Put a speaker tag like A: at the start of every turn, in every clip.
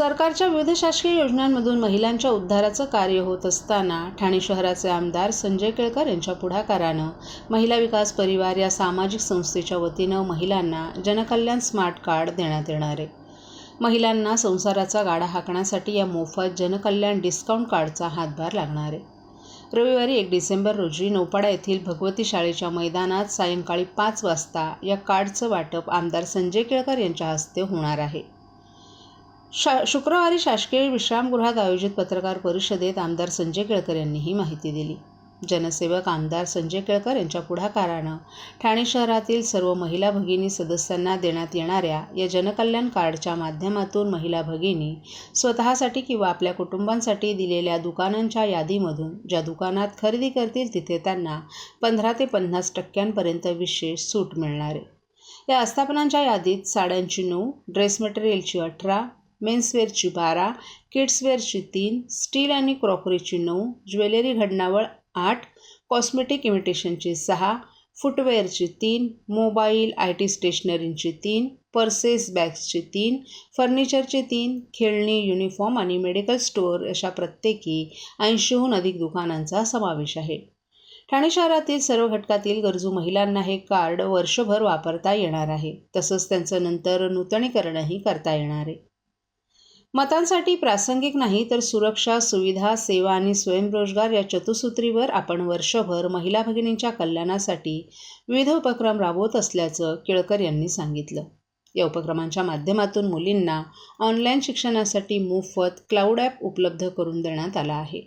A: सरकारच्या विविध शासकीय योजनांमधून महिलांच्या उद्धाराचं कार्य होत असताना ठाणे शहराचे आमदार संजय केळकर यांच्या पुढाकारानं महिला विकास परिवार या सामाजिक संस्थेच्या वतीनं महिलांना जनकल्याण स्मार्ट कार्ड देण्यात येणार आहे. महिलांना संसाराचा गाडा हाकण्यासाठी या मोफत जनकल्याण डिस्काउंट कार्डचा हातभार लागणार आहे. रविवारी एक डिसेंबर रोजी नौपाडा येथील भगवती शाळेच्या मैदानात सायंकाळी पाच वाजता या कार्डचं वाटप आमदार संजय केळकर यांच्या हस्ते होणार आहे. शा शुक्रवारी शासकीय विश्रामगृहात आयोजित पत्रकार परिषदेत आमदार संजय केळकर यांनी ही माहिती दिली. जनसेवक आमदार संजय केळकर यांच्या पुढाकारानं ठाणे शहरातील सर्व महिला भगिनी सदस्यांना देण्यात येणाऱ्या या जनकल्याण कार्डच्या माध्यमातून महिला भगिनी स्वतःसाठी किंवा आपल्या कुटुंबांसाठी दिलेल्या दुकानांच्या यादीमधून ज्या दुकानात खरेदी करतील तिथे त्यांना पंधरा ते पन्नास टक्क्यांपर्यंत विशेष सूट मिळणार आहे. या आस्थापनांच्या यादीत साड्यांची नऊ ड्रेस मटेरियलची अठरा मेन्सवेअरची बारा किड्सवेअरची तीन स्टील आणि क्रॉकरीची नऊ ज्वेलरी घडणावळ आठ कॉस्मेटिक इमिटेशनची सहा फुटवेअरची तीन मोबाईल आय टी स्टेशनरींची तीन पर्सेस बॅग्सची तीन फर्निचरची तीन खेळणी युनिफॉर्म आणि मेडिकल स्टोअर अशा प्रत्येकी ऐंशीहून अधिक दुकानांचा समावेश आहे. ठाणे शहरातील सर्व घटकातील गरजू महिलांना हे कार्ड वर्षभर वापरता येणार आहे. तसंच त्यांचं नंतर नूतनीकरणही करता येणार आहे. मतांसाठी प्रासंगिक नाही तर सुरक्षा सुविधा सेवा आणि स्वयंरोजगार या चतुसूत्रीवर आपण वर्षभर महिला भगिनींच्या कल्याणासाठी विविध उपक्रम राबवत असल्याचं केळकर यांनी सांगितलं. या उपक्रमांच्या माध्यमातून मुलींना ऑनलाईन शिक्षणासाठी मोफत क्लाउड ॲप उपलब्ध करून देण्यात आला आहे.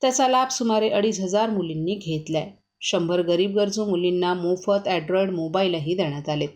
A: त्याचा लाभ सुमारे अडीच हजार मुलींनी घेतला आहे शंभर गरीब गरजू मुलींना मोफत अँड्रॉइड मोबाईलही देण्यात आलेत.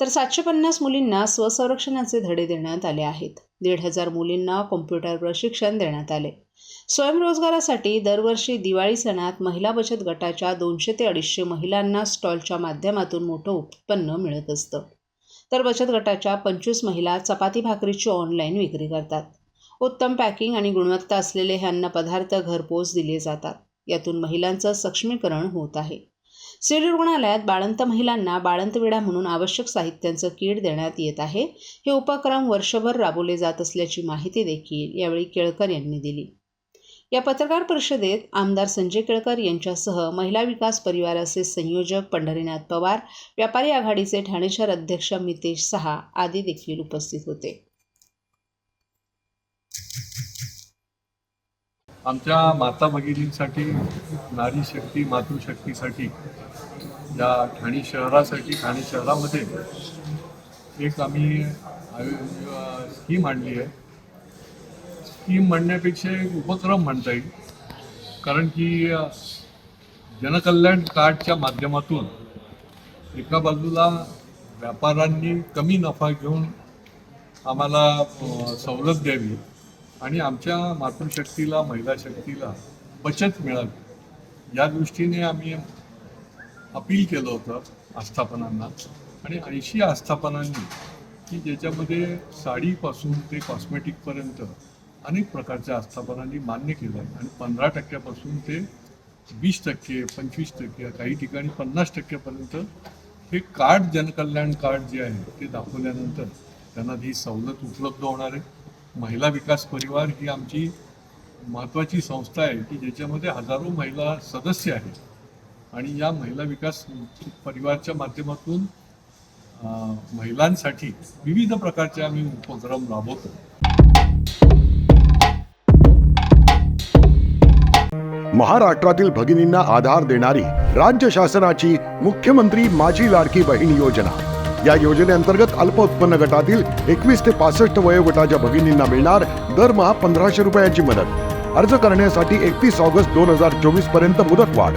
A: तर सातशे पन्नास मुलींना स्वसंरक्षणाचे धडे देण्यात आले आहेत. दीड हजार मुलींना कॉम्प्युटर प्रशिक्षण देण्यात आले. स्वयंरोजगारासाठी दरवर्षी दिवाळी सणात महिला बचत गटाच्या दोनशे ते अडीचशे महिलांना स्टॉलच्या माध्यमातून मोठं उत्पन्न मिळत असतं. तर बचत गटाच्या पंचवीस महिला चपाती भाकरीची ऑनलाईन विक्री करतात. उत्तम पॅकिंग आणि गुणवत्ता असलेले हे अन्नपदार्थ घरपोच दिले जातात. यातून महिलांचं सक्षमीकरण होत आहे. सिव्हिल रुग्णालयात बाळंत महिलांना बाळंतविडा म्हणून आवश्यक साहित्यांचं किट देण्यात येत आहे. हे उपक्रम वर्षभर राबवले जात असल्याची माहिती देखील यावेळी केळकर यांनी दिली. या पत्रकार परिषदेत आमदार संजय केळकर यांच्यासह महिला विकास परिवाराचे संयोजक पंढरीनाथ पवार व्यापारी आघाडीचे ठाणे शहर अध्यक्ष मितेश सहा आदी देखील उपस्थित होते.
B: आमच्या माता भगिनींसाठी नारी शक्ती मातृशक्तीसाठी या ठाणे शहरासाठी ठाणे शहरामध्ये एक आम्ही स्कीम आणली आहे. स्कीम म्हणण्यापेक्षा एक उपक्रम म्हणता येईल. कारण की जनकल्याण कार्डच्या माध्यमातून एका बाजूला व्यापाऱ्यांनी कमी नफा घेऊन आम्हाला सवलत द्यावी आणि आमच्या मातृशक्तीला महिला शक्तीला बचत मिळावी. या दृष्टीने आम्ही अपील केलं होतं आस्थापनांना. आणि ऐंशी आस्थापनांनी की ज्याच्यामध्ये साडीपासून ते कॉस्मेटिकपर्यंत अनेक प्रकारच्या आस्थापनांनी मान्य केलं आहे. आणि पंधरा टक्क्यापासून ते वीस टक्के पंचवीस टक्के काही ठिकाणी पन्नास टक्क्यापर्यंत हे कार्ड जनकल्याण कार्ड जे आहे ते दाखवल्यानंतर त्यांना ही सवलत उपलब्ध होणार आहे. महिला विकास परिवार ही आमची महत्त्वाची संस्था आहे की ज्याच्यामध्ये हजारो महिला सदस्य आहेत. आणि या महिला विकास परिवारच्या माध्यमातून महिलांसाठी विविध प्रकारचे आम्ही उपक्रम राबवतो.
C: महाराष्ट्रातील भगिनींना आधार देणारी राज्य शासनाची मुख्यमंत्री माझी लाडकी बहीण योजना. या योजनेअंतर्गत अल्प उत्पन्न गटातील एकवीस ते पासष्ट वयोगटाच्या भगिनींना मिळणार दरमहा पंधराशे रुपयाची मदत. अर्ज करण्यासाठी एकतीस ऑगस्ट दोन हजार चोवीसपर्यंत मुदतवाढ.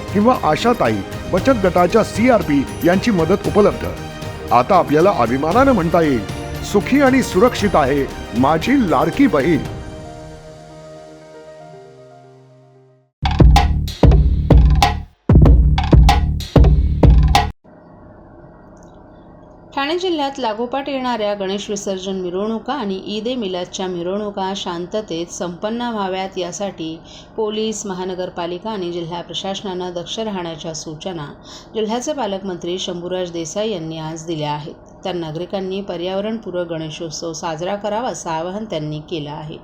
C: किंवा आशाताई बचत गटाच्या सी आर पी यांची मदत उपलब्ध. आता आपल्याला अभिमानानं म्हणता येईल सुखी आणि सुरक्षित आहे माझी लाडकी बहीण.
A: ठाणे जिल्ह्यात लागोपाठ येणाऱ्या गणेश विसर्जन मिरवणुका आणि ईद ए मिलादच्या मिरवणुका शांततेत संपन्न व्हाव्यात यासाठी पोलीस महानगरपालिका आणि जिल्हा प्रशासनानं दक्ष राहण्याच्या सूचना जिल्ह्याचे पालकमंत्री शंभूराज देसाई यांनी आज दिल्या आहेत. तर नागरिकांनी पर्यावरणपूरक गणेशोत्सव साजरा करावा असं आवाहन त्यांनी केलं आहे.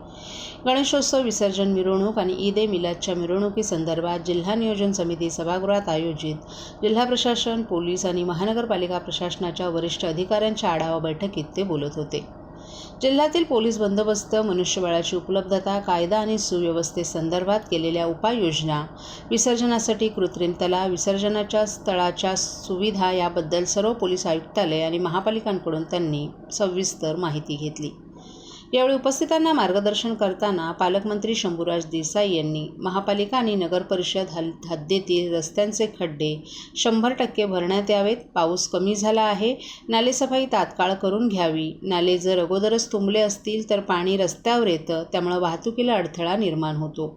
A: गणेशोत्सव विसर्जन मिरवणूक आणि ईद ए मिलादच्या मिरवणुकीसंदर्भात जिल्हा नियोजन समिती सभागृहात आयोजित जिल्हा प्रशासन पोलीस आणि महानगरपालिका प्रशासनाच्या वरिष्ठ अधिकाऱ्यांच्या आढावा बैठकीत ते बोलत होते. जिल्ह्यातील पोलीस बंदोबस्त मनुष्यबळाची उपलब्धता कायदा आणि सुव्यवस्थेसंदर्भात केलेल्या उपाययोजना विसर्जनासाठी कृत्रिम तलाव विसर्जनाच्या स्थळाच्या सुविधा याबद्दल सर्व पोलीस आयुक्तालय आणि महापालिकांकडून त्यांनी सविस्तर माहिती घेतली. यावेळी उपस्थितांना मार्गदर्शन करताना पालकमंत्री शंभूराज देसाई यांनी महापालिका आणि नगरपरिषद हल हद्दीतील रस्त्यांचे खड्डे शंभर टक्के भरण्यात यावेत पाऊस कमी झाला आहे नालेसफाई तात्काळ करून घ्यावी नाले जर अगोदरच तुंबले असतील तर पाणी रस्त्यावर येतं त्यामुळं वाहतुकीला अडथळा निर्माण होतो.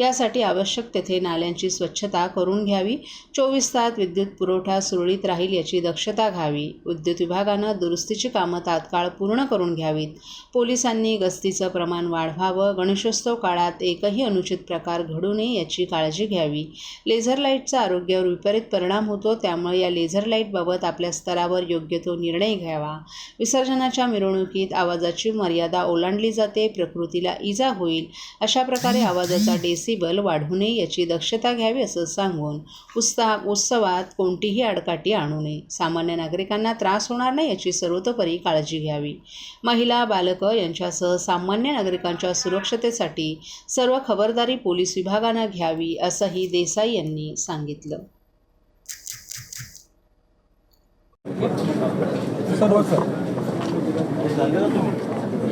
A: यासाठी आवश्यक तेथे नाल्यांची स्वच्छता करून घ्यावी चोवीस तास विद्युत पुरवठा सुरळीत राहील याची दक्षता घ्यावी विद्युत विभागानं दुरुस्तीची कामं तात्काळ पूर्ण करून घ्यावीत पोलिसांनी गस्तीचं प्रमाण वाढवावं. गणेशोत्सव काळात एकही अनुचित प्रकार घडू नये याची काळजी घ्यावी. लेझर लाईटचा आरोग्यावर विपरीत परिणाम होतो त्यामुळे या लेझर लाईटबाबत आपल्या स्तरावर योग्य तो निर्णय घ्यावा. विसर्जनाच्या मिरवणुकीत आवाजाची मर्यादा ओलांडली जाते प्रकृतीला इजा होईल. अशा प्रकारे आवाजाचा डेसिबल वाढू नये याची दक्षता घ्यावी असं सांगून उत्साह उत्सवात कोणतीही आडकाठी आणू नये. सामान्य नागरिकांना त्रास होणार नाही याची सर्वतोपरी काळजी घ्यावी. महिला बालकं यांच्यासह सामान्य नागरिकांच्या सुरक्षतेसाठी सर्व खबरदारी पोलीस विभागानं घ्यावी असंही देसाई यांनी सांगितलं.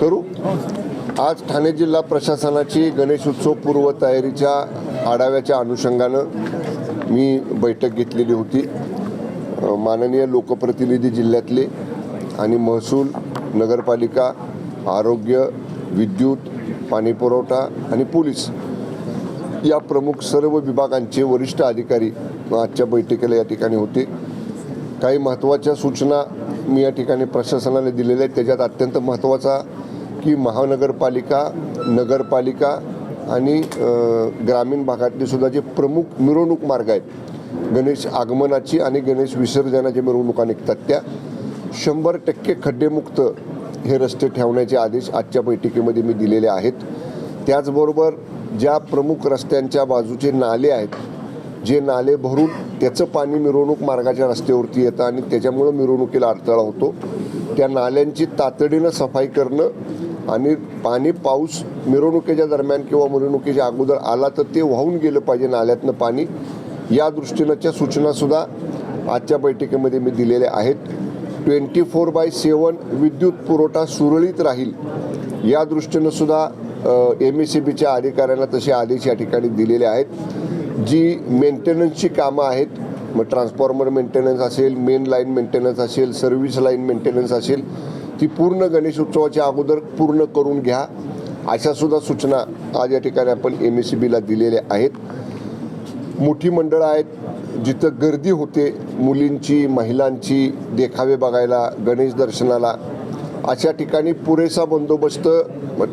D: करू? आज ठाणे जिल्हा प्रशासनाची गणेशोत्सव पूर्वतयारीच्या आढाव्याच्या अनुषंगानं मी बैठक घेतलेली होती. माननीय लोकप्रतिनिधी जिल्ह्यातले आणि महसूल नगरपालिका आरोग्य विद्युत पाणीपुरवठा आणि पोलीस या प्रमुख सर्व विभागांचे वरिष्ठ अधिकारी आजच्या बैठकीला या ठिकाणी होते. काही महत्त्वाच्या सूचना मी या ठिकाणी प्रशासनाने दिलेल्या आहेत. त्याच्यात अत्यंत महत्त्वाचा की महानगरपालिका नगरपालिका आणि ग्रामीण भागातले सुद्धा जे प्रमुख मिरवणूक मार्ग आहेत गणेश आगमनाची आणि गणेश विसर्जनाच्या मिरवणुका निघतात त्या. शंभर टक्के खड्डेमुक्त हे रस्ते ठेवण्याचे आदेश आजच्या बैठकीमध्ये मी दिलेले आहेत. त्याचबरोबर ज्या प्रमुख रस्त्यांच्या बाजूचे नाले आहेत जे नाले भरून त्याचं पाणी मिरवणूक मार्गाच्या रस्त्यावरती येतं आणि त्याच्यामुळं मिरवणुकीला अडथळा होतो. त्या नाल्यांची तातडीनं सफाई करणं आणि पाणी पाऊस मिरवणुकीच्या दरम्यान किंवा मिरवणुकीच्या अगोदर आला तर ते वाहून गेलं पाहिजे नाल्यातनं पाणी. या दृष्टीनंच्या सूचनासुद्धा आजच्या बैठकीमध्ये मी दिलेल्या आहेत. ट्वेंटी फोर बाय सेवन विद्युत पुरवठा सुरळीत राहील. या दृष्टीनं सुद्धा एम एस सी बीच्या अधिकाऱ्यांना तसे आदेश या ठिकाणी दिलेले आहेत. जी मेंटेनन्सची कामं आहेत मग ट्रान्सफॉर्मर मेंटेनन्स असेल मेन लाईन मेंटेनन्स असेल सर्व्हिस लाईन मेंटेनन्स असेल ती पूर्ण गणेश उत्सवाच्या अगोदर पूर्ण करून घ्या. अशा सुद्धा सूचना आज या ठिकाणी आपण एम एस सी बीला दिलेल्या आहेत. मोठी मंडळं आहेत. जिथं गर्दी होते मुलींची महिलांची देखावे बघायला गणेश दर्शनाला. अशा ठिकाणी पुरेसा बंदोबस्त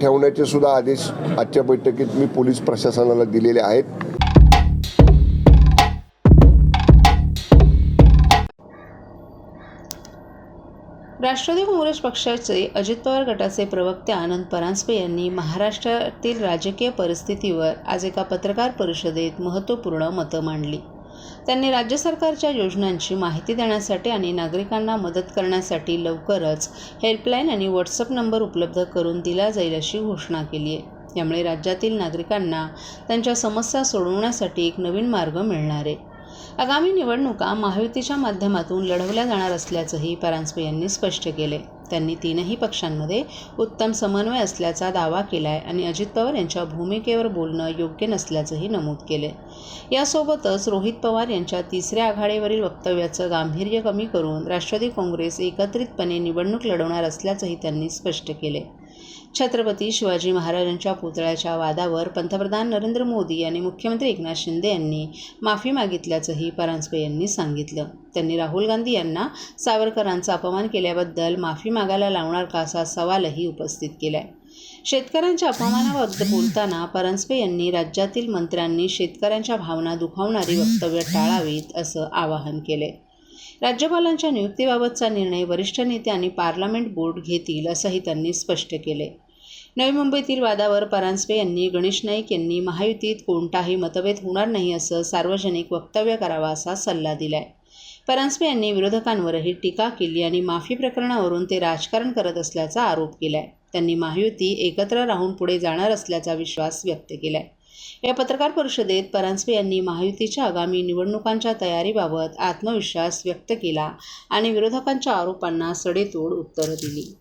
D: ठेवण्याचे सुद्धा आदेश आजच्या बैठकीत मी पोलीस प्रशासनाला दिलेले आहेत.
A: राष्ट्रवादी काँग्रेस पक्षाचे अजित पवार गटाचे प्रवक्ते आनंद परांजपे यांनी महाराष्ट्रातील राजकीय परिस्थितीवर आज एका पत्रकार परिषदेत महत्त्वपूर्ण मतं मांडली. त्यांनी राज्य सरकारच्या योजनांची माहिती देण्यासाठी आणि नागरिकांना मदत करण्यासाठी लवकरच हेल्पलाईन आणि व्हॉट्सअप नंबर उपलब्ध करून दिला जाईल अशी घोषणा केली आहे. यामुळे राज्यातील नागरिकांना त्यांच्या समस्या सोडवण्यासाठी एक नवीन मार्ग मिळणार आहे. आगामी निवडणुका महायुतीच्या माध्यमातून लढवल्या जाणार असल्याचंही परांजपे यांनी स्पष्ट केले. त्यांनी तीनही पक्षांमध्ये उत्तम समन्वय असल्याचा दावा केलाय आणि अजित पवार यांच्या भूमिकेवर बोलणं योग्य नसल्याचंही नमूद केले यासोबतच रोहित पवार यांच्या तिसऱ्या आघाडीवरील वक्तव्याचं गांभीर्य कमी करून राष्ट्रवादी काँग्रेस एकत्रितपणे निवडणूक लढवणार असल्याचंही त्यांनी स्पष्ट केले छत्रपती शिवाजी महाराजांच्या पुतळ्याच्या वादावर पंतप्रधान नरेंद्र मोदी आणि मुख्यमंत्री एकनाथ शिंदे यांनी माफी मागितल्याचंही परांजपे यांनी सांगितलं. त्यांनी राहुल गांधी यांना सावरकरांचा अपमान केल्याबद्दल माफी मागायला लावणार का असा सवालही उपस्थित केलाय. शेतकऱ्यांच्या अपमानाबद्दल बोलताना परांजपे यांनी राज्यातील मंत्र्यांनी शेतकऱ्यांच्या भावना दुखावणारी वक्तव्य टाळावीत असं आवाहन केले राज्यपालांच्या नियुक्तीबाबतचा निर्णय वरिष्ठ नेते आणि पार्लमेंट बोर्ड घेतील असंही त्यांनी स्पष्ट केले नवी मुंबईतील वादावर परांजपे यांनी गणेश नाईक यांनी महायुतीत कोणताही मतभेद होणार नाही असं सार्वजनिक वक्तव्य करावा असा सल्ला दिलाय. परांजपे यांनी विरोधकांवरही टीका केली आणि माफी प्रकरणावरून ते राजकारण करत असल्याचा आरोप केलाय. त्यांनी महायुती एकत्र राहून पुढे जाणार असल्याचा विश्वास व्यक्त केलाय. या पत्रकार परिषदेत परांजपे यांनी महायुतीच्या आगामी निवडणुकांच्या तयारीबाबत आत्मविश्वास व्यक्त केला आणि विरोधकांच्या आरोपांना सडेतोड उत्तरं दिली.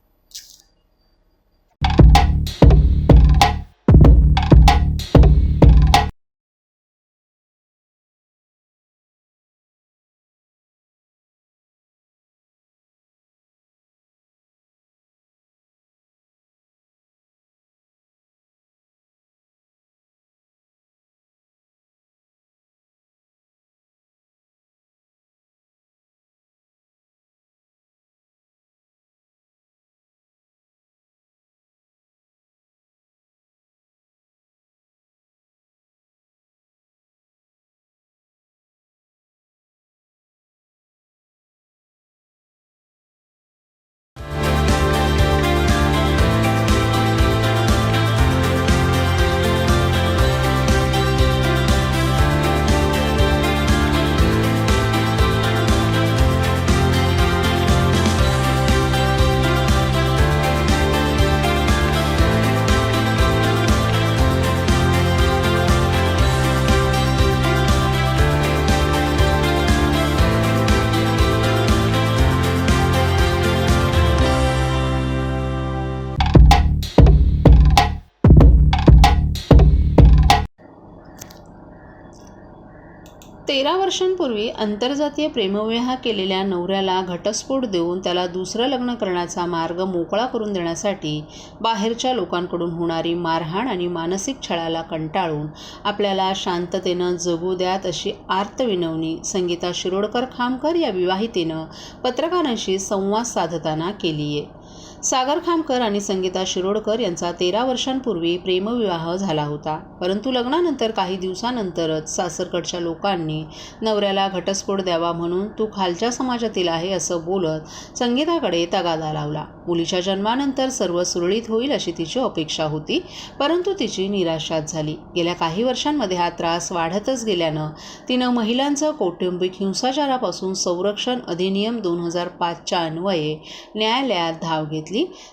A: तेरा वर्षांपूर्वी आंतरजातीय प्रेमविवाह केलेल्या नवऱ्याला घटस्फोट देऊन त्याला दुसरं लग्न करण्याचा मार्ग मोकळा करून देण्यासाठी बाहेरच्या लोकांकडून होणारी मारहाण आणि मानसिक छळाला कंटाळून आपल्याला शांततेनं जगू द्यात अशी आर्तविनवणी संगीता शिरोडकर खामकर या विवाहितेनं पत्रकारांशी संवाद साधताना केली आहे सागर खामकर आणि संगीता शिरोडकर यांचा तेरा वर्षांपूर्वी प्रेमविवाह झाला होता. परंतु लग्नानंतर काही दिवसानंतरच सासरकडच्या लोकांनी नवऱ्याला घटस्फोट द्यावा म्हणून तू खालच्या समाजातील आहे असं बोलत संगीताकडे तगादा लावला. मुलीच्या जन्मानंतर सर्व सुरळीत होईल अशी तिची अपेक्षा होती परंतु तिची निराशाच झाली. गेल्या काही वर्षांमध्ये हा त्रास वाढतच गेल्यानं तिनं महिलांचं कौटुंबिक हिंसाचारापासून संरक्षण अधिनियम दोन हजार पाचच्या अन्वये न्यायालयात धाव घेतली.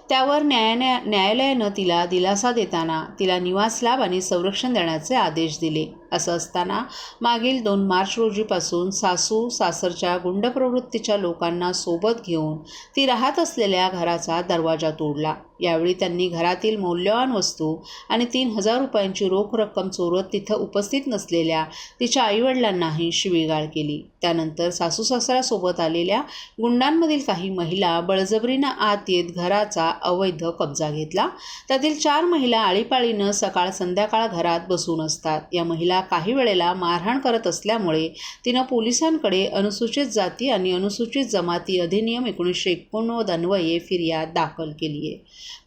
A: त्यावर न्यायालया न्यायालयानं तिला दिलासा देताना तिला निवास लाभ आणि संरक्षण देण्याचे आदेश दिले. असं असताना मागील दोन मार्च रोजीपासून सासू सासरच्या गुंड प्रवृत्तीच्या लोकांना सोबत घेऊन ती राहत असलेल्या घराचा दरवाजा तोडला. यावेळी त्यांनी घरातील मौल्यवान वस्तू आणि तीन हजार रुपयांची रोख रक्कम चोरत तिथं उपस्थित नसलेल्या तिच्या आईवडिलांनाही शिवीगाळ केली. त्यानंतर सासू सासऱ्यासोबत आलेल्या गुंडांमधील काही महिला बळजबरीनं आत येत घराचा अवैध कब्जा घेतला. त्यातील चार महिला आळीपाळीनं सकाळ संध्याकाळ घरात बसून असतात. या महिला काही वेळेला मारहाण करत असल्यामुळे तिनं पोलिसांकडे अनुसूचित जाती आणि अनुसूचित जमाती अधिनियम एकोणीसशे एकोणनव्वद अन्वये फिर्याद दाखल केली आहे.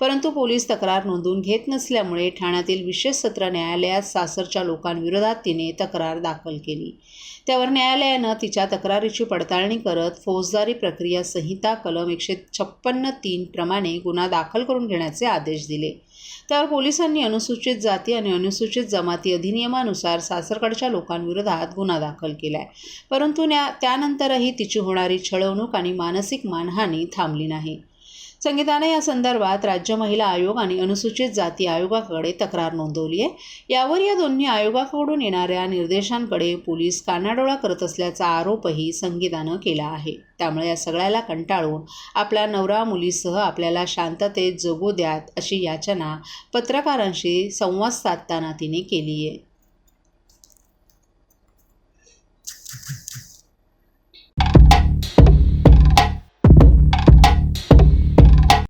A: परंतु पोलीस तक्रार नोंदवून घेत नसल्यामुळे ठाण्यातील विशेष सत्र न्यायालयात सासरच्या लोकांविरोधात तिने तक्रार दाखल केली. त्यावर न्यायालयानं तिच्या तक्रारीची पडताळणी करत फौजदारी प्रक्रिया संहिता कलम एकशे छप्पन्न तीन प्रमाणे गुन्हा दाखल करून घेण्याचे आदेश दिले. त्यावर पोलिसांनी अनुसूचित जाती आणि अनुसूचित जमाती अधिनियमानुसार सासरकडच्या लोकांविरोधात गुन्हा दाखल केला आहे परंतु त्यानंतरही तिची होणारी छळवणूक आणि मानसिक मानहानी थांबली नाही. संगीताने या संदर्भात राज्य महिला आयोग आणि अनुसूचित जाती आयोगाकडे तक्रार नोंदवली आहे. यावर या दोन्ही आयोगाकडून येणाऱ्या निर्देशांकडे पोलीस कानाडोळा करत असल्याचा आरोपही संगीतानं केला आहे. त्यामुळे या सगळ्याला कंटाळून आपला नवरा मुलीसह आपल्याला शांततेत जगू द्यात अशी याचना पत्रकारांशी संवाद साधताना तिने केली आहे.